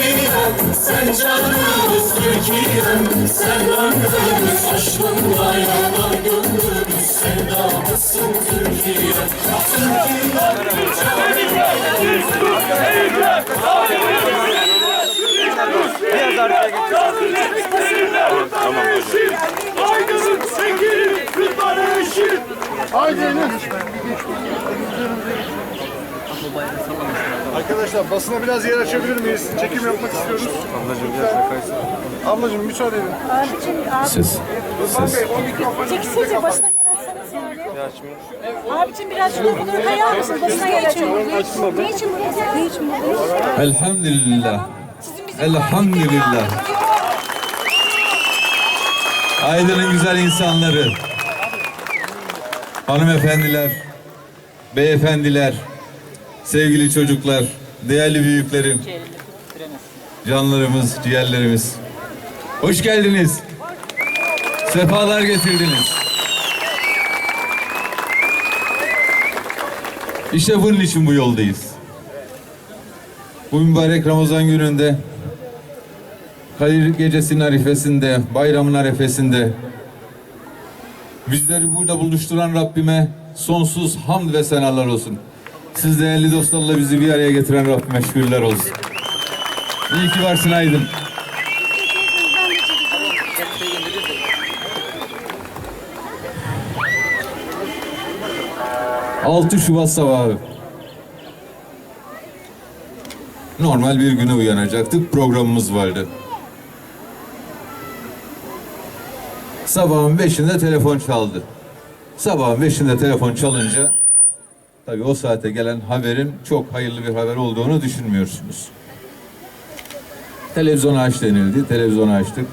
Türkiye'm Sen canımız Türkiye'm Sen ömrümüz Aşkınla yanar gönlümüz Sevdamızsın Türkiye'm Aydın'ın sekiri, rıdvanı eşir. Haydi Enes. Arkadaşlar basına biraz yer açabilir miyiz? Çekim yapmak istiyoruz. Ablacığım gel Ablacığım müsaade edin. Abicim, abi, o mikrofonu çekilsenize başına yer açsanız yani. Abicim biraz şunu bunu kayar mısın? Başına yer açın. Ne için buradasın? Ne için buradasın? Elhamdülillah. Elhamdülillah. Aydın'ın güzel insanları. Hanımefendiler, beyefendiler, sevgili çocuklar, değerli büyüklerim, canlarımız, ciğerlerimiz. Hoş geldiniz. Sefalar getirdiniz. İşte bunun için bu yoldayız. Bu mübarek Ramazan gününde Kadir Gecesi'nin arifesinde, bayramın arifesinde bizleri burada buluşturan Rabbime sonsuz hamd ve senalar olsun. Siz değerli dostlarla bizi bir araya getiren Rabbime şükürler olsun. İyi ki varsın Aydın. 6 Şubat sabahı. Normal bir güne uyanacaktık. Programımız vardı. Sabahın beşinde telefon çaldı. Sabahın beşinde telefon çalınca tabii o saate gelen haberin çok hayırlı bir haber olduğunu düşünmüyorsunuz. Televizyonu aç denildi. Televizyonu açtık.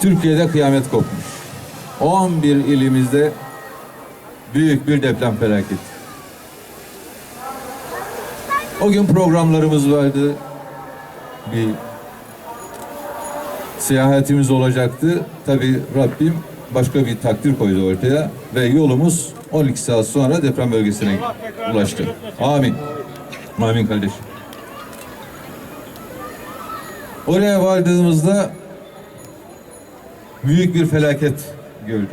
Türkiye'de kıyamet kopmuş. 11 ilimizde büyük bir deprem felaketi. O gün programlarımız vardı. Bir seyahatimiz olacaktı. Tabi Rabbim başka bir takdir koydu ortaya ve yolumuz 12 saat sonra deprem bölgesine ulaştı. Amin. Amin kardeşim. Oraya vardığımızda büyük bir felaket gördük.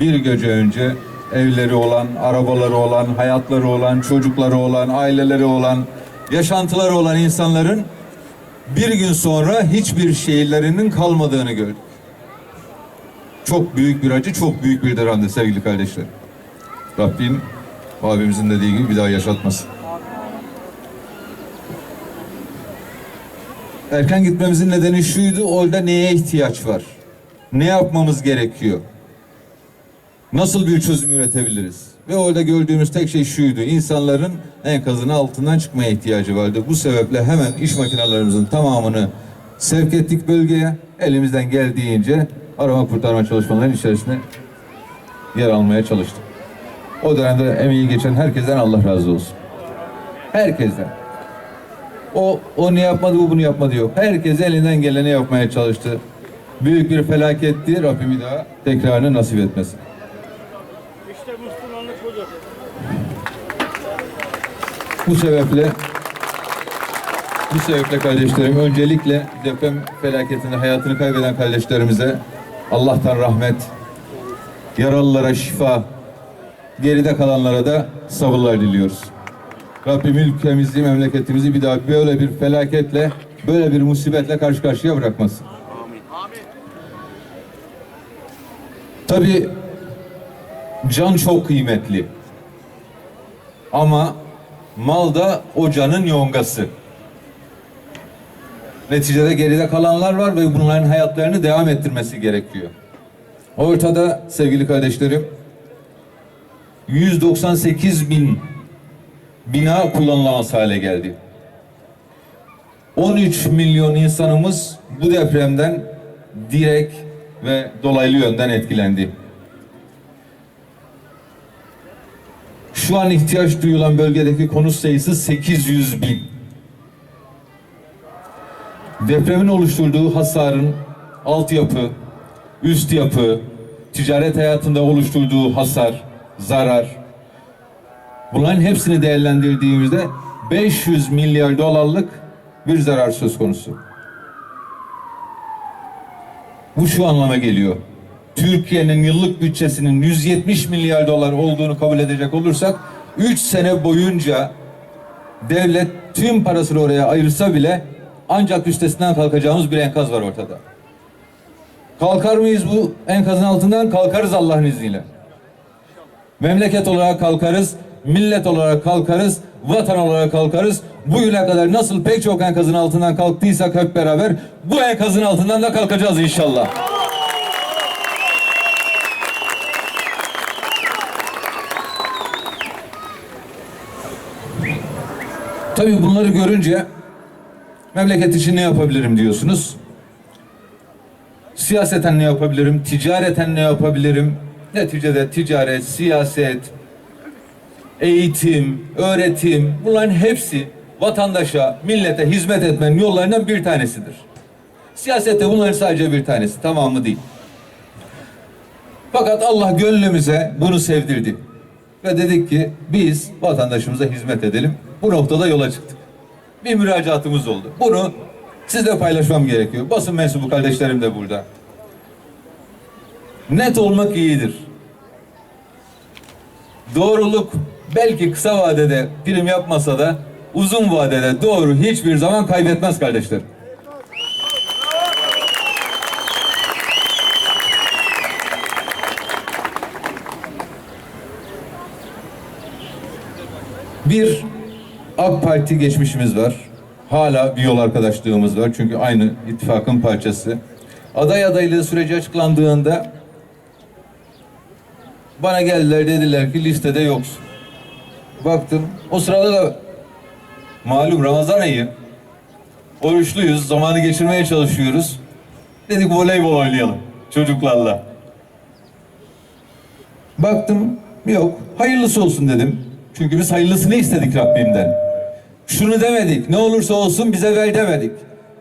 Bir gece önce evleri olan, arabaları olan, hayatları olan, çocukları olan, aileleri olan, yaşantıları olan insanların bir gün sonra hiçbir şeylerinin kalmadığını gördük. Çok büyük bir acı, çok büyük bir dramdı sevgili kardeşler. Rabbim abimizin dediği gibi bir daha yaşatmasın. Erken gitmemizin nedeni şuydu, orada neye ihtiyaç var? Ne yapmamız gerekiyor? Nasıl bir çözüm üretebiliriz? Ve orada gördüğümüz tek şey şuydu. İnsanların enkazın altından çıkmaya ihtiyacı vardı. Bu sebeple hemen iş makinelerimizin tamamını sevk ettik bölgeye. Elimizden geldiğince arama kurtarma çalışmalarının içerisine yer almaya çalıştık. O dönemde emeği geçen herkesten Allah razı olsun. Herkesten. O, o ne yapmadı, bu bunu yapmadı yok. Herkes elinden geleni yapmaya çalıştı. Büyük bir felaketti. Rabbim bir daha tekrarını nasip etmesin. İşte Müslümanlık budur. Bu sebeple bu sebeple kardeşlerim öncelikle deprem felaketinde hayatını kaybeden kardeşlerimize Allah'tan rahmet, yaralılara şifa, geride kalanlara da sabırlar diliyoruz. Rabbim ülkemizi, memleketimizi bir daha böyle bir felaketle, böyle bir musibetle karşı karşıya bırakmasın. Tabii can çok kıymetli. Ama mal da o canın yongası. Neticede geride kalanlar var ve bunların hayatlarını devam ettirmesi gerekiyor. Ortada sevgili kardeşlerim 198 bin bina kullanılamaz hale geldi. 13 milyon insanımız bu depremden direkt ve dolaylı yönden etkilendi. Şu an ihtiyaç duyulan bölgedeki konut sayısı 800 bin. Depremin oluşturduğu hasarın altyapı, üst yapı, ticaret hayatında oluşturduğu hasar, zarar, Bunların hepsini değerlendirdiğimizde 500 milyar dolarlık bir zarar söz konusu. Bu şu anlama geliyor. Türkiye'nin yıllık bütçesinin 170 milyar dolar olduğunu kabul edecek olursak 3 sene boyunca devlet tüm parasını oraya ayırsa bile ancak üstesinden kalkacağımız bir enkaz var ortada. Kalkar mıyız bu enkazın altından? Kalkarız Allah'ın izniyle. Memleket olarak kalkarız, millet olarak kalkarız, vatan olarak kalkarız. Bugüne kadar nasıl pek çok enkazın altından kalktıysak hep beraber bu enkazın altından da kalkacağız inşallah. Tabii bunları görünce memleket için ne yapabilirim diyorsunuz. Siyaseten ne yapabilirim, ticareten ne yapabilirim? Neticede ticaret, siyaset, eğitim, öğretim bunların hepsi vatandaşa, millete hizmet etmenin yollarından bir tanesidir. Siyasette bunların sadece bir tanesi, tamamı değil. Fakat Allah gönlümüze bunu sevdirdi. Ve dedik ki biz vatandaşımıza hizmet edelim. Bu noktada yola çıktık. Bir müracaatımız oldu. Bunu sizle paylaşmam gerekiyor. Basın mensubu kardeşlerim de burada. Net olmak iyidir. Doğruluk belki kısa vadede prim yapmasa da uzun vadede doğru hiçbir zaman kaybetmez kardeşler. Bir AK Parti geçmişimiz var. Hala bir yol arkadaşlığımız var. Çünkü aynı ittifakın parçası. Aday adaylığı süreci açıklandığında bana geldiler dediler ki listede yoksun. Baktım o sırada da malum Ramazan ayı oruçluyuz zamanı geçirmeye çalışıyoruz. Dedik voleybol oynayalım çocuklarla. Baktım yok hayırlısı olsun dedim. Çünkü biz hayırlısını istedik Rabbimden. Şunu demedik ne olursa olsun bize ver demedik.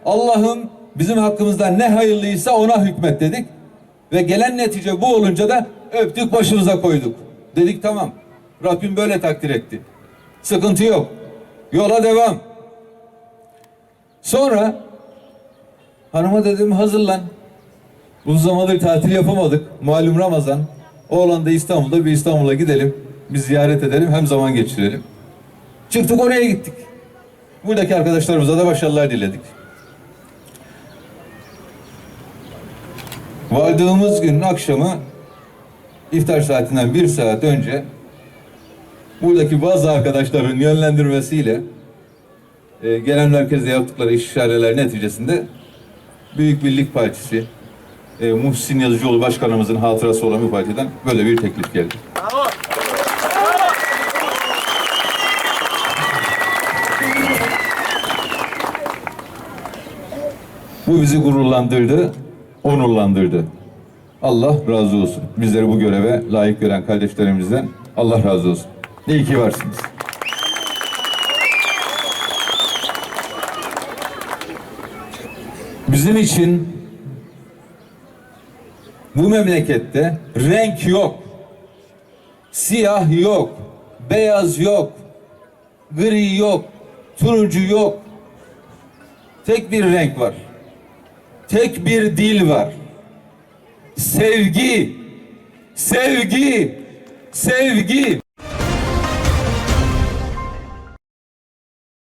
Allah'ım bizim hakkımızda ne hayırlıysa ona hükmet dedik. Ve gelen netice bu olunca da öptük başımıza koyduk. Dedik tamam. Rabbim böyle takdir etti. Sıkıntı yok. Yola devam. Sonra hanıma dedim hazırlan. Uzun zamandır tatil yapamadık. Malum Ramazan. Oğlan da İstanbul'da bir İstanbul'a gidelim. Bir ziyaret edelim hem zaman geçirelim. Çıktık oraya gittik. Buradaki arkadaşlarımıza da başarılar diledik. Vardığımız günün akşamı iftar saatinden bir saat önce buradaki bazı arkadaşların yönlendirmesiyle e, gelen merkezde yaptıkları işareler neticesinde Büyük Birlik Partisi e, Muhsin Yazıcıoğlu Başkanımızın hatırası olan bir partiden böyle bir teklif geldi. Bu bizi gururlandırdı, onurlandırdı. Allah razı olsun. Bizleri bu göreve layık gören kardeşlerimizden Allah razı olsun. İyi ki varsınız. Bizim için bu memlekette renk yok. Siyah yok. Beyaz yok. Gri yok. Turuncu yok. Tek bir renk var. Tek bir dil var. Sevgi. Sevgi. Sevgi.